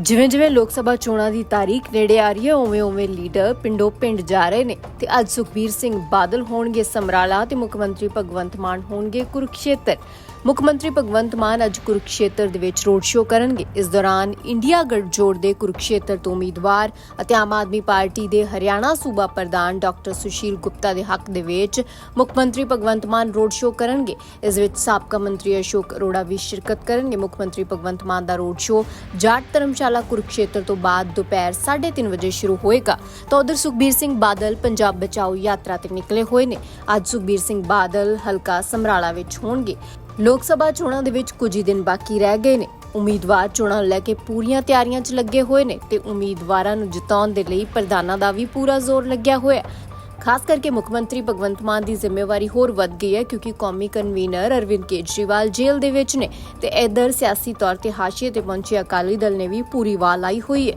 ਜਿਵੇਂ ਜਿਵੇਂ ਲੋਕ ਸਭਾ ਚੋਣਾਂ ਦੀ ਤਾਰੀਖ ਨੇੜੇ ਆ ਰਹੀ ਹੈ ਉਵੇਂ ਉਵੇਂ ਲੀਡਰ ਪਿੰਡੋਂ ਪਿੰਡ ਜਾ ਰਹੇ ਨੇ ਤੇ ਅੱਜ ਸੁਖਬੀਰ ਸਿੰਘ ਬਾਦਲ ਹੋਣਗੇ ਸਮਰਾਲਾ ਤੇ ਮੁੱਖ ਮੰਤਰੀ ਭਗਵੰਤ ਮਾਨ ਹੋਣਗੇ ਕੁਰਕਸ਼ੇਤਰ। ਮੁੱਖ ਮੰਤਰੀ ਭਗਵੰਤ ਮਾਨ ਅੱਜ ਕੁਰੂਕਸ਼ੇਤਰ ਦੇ ਵਿੱਚ ਰੋਡ ਸ਼ੋਅ ਕਰਨਗੇ। ਇਸ ਦੌਰਾਨ ਇੰਡੀਆ ਗੱਠਜੋੜ ਦੇ ਕੁਰੂਕਸ਼ੇਤਰ ਤੋਂ ਉਮੀਦਵਾਰ ਅਤੇ ਆਮ ਆਦਮੀ ਪਾਰਟੀ ਦੇ ਹਰਿਆਣਾ ਸੂਬਾ ਪ੍ਰਧਾਨ ਡਾਕਟਰ ਸੁਸ਼ੀਲ ਗੁਪਤਾ ਦੇ ਹੱਕ ਦੇ ਵਿੱਚ ਮੁੱਖ ਮੰਤਰੀ ਭਗਵੰਤ ਮਾਨ ਰੋਡ ਸ਼ੋਅ ਕਰਨਗੇ। ਇਸ ਵਿੱਚ ਸਾਬਕਾ ਮੰਤਰੀ ਅਸ਼ੋਕ ਅਰੋੜਾ ਵੀ ਸ਼ਿਰਕਤ ਕਰਨਗੇ। ਮੁੱਖ ਮੰਤਰੀ ਭਗਵੰਤ ਮਾਨ ਦਾ ਰੋਡ ਸ਼ੋਅ ਜਾਟ ਧਰਮਸ਼ਾਲਾ ਕੁਰੂਕਸ਼ੇਤਰ ਤੋਂ ਬਾਅਦ ਦੁਪਹਿਰ 3:30 ਵਜੇ ਸ਼ੁਰੂ ਹੋਏਗਾ। ਤਾਂ ਉਧਰ ਸੁਖਬੀਰ ਸਿੰਘ ਬਾਦਲ ਪੰਜਾਬ ਬਚਾਓ ਯਾਤਰਾ ਤੇ ਨਿਕਲੇ ਹੋਏ ਨੇ। ਅੱਜ ਸੁਖਬੀਰ ਸਿੰਘ ਬਾਦਲ ਹਲਕਾ ਸਮਰਾਲਾ ਵਿੱਚ ਹੋਣਗੇ। ਲੋਕ ਸਭਾ ਚੋਣਾਂ ਦੇ ਵਿੱਚ ਕੁਝ ਹੀ ਦਿਨ ਬਾਕੀ ਰਹਿ ਗਏ ਨੇ। ਉਮੀਦਵਾਰ ਚੋਣਾਂ ਲੈ ਕੇ ਪੂਰੀਆਂ ਤਿਆਰੀਆਂ 'ਚ ਲੱਗੇ ਹੋਏ ਨੇ ਤੇ ਉਮੀਦਵਾਰਾਂ ਨੂੰ ਜਿਤਾਉਣ ਦੇ ਲਈ ਪ੍ਰਧਾਨਾਂ ਦਾ ਵੀ ਪੂਰਾ ਜ਼ੋਰ ਲੱਗਿਆ ਹੋਇਆ ਖਾਸ ਕਰਕੇ ਮੁੱਖ ਮੰਤਰੀ ਭਗਵੰਤ ਮਾਨ ਦੀ ਜ਼ਿੰਮੇਵਾਰੀ ਹੋਰ ਵੱਧ ਗਈ ਹੈ ਕਿਉਂਕਿ ਕੌਮੀ ਕਨਵੀਨਰ ਅਰਵਿੰਦ ਕੇਜਰੀਵਾਲ ਜੇਲ੍ਹ ਦੇ ਵਿੱਚ ਨੇ ਤੇ ਇਧਰ ਸਿਆਸੀ ਤੌਰ ਤੇ ਹਾਸ਼ੀਏ ਤੇ ਪਹੁੰਚੇ ਅਕਾਲੀ ਦਲ ਨੇ ਵੀ ਪੂਰੀ ਵਾਹ ਲਾਈ ਹੋਈ ਹੈ।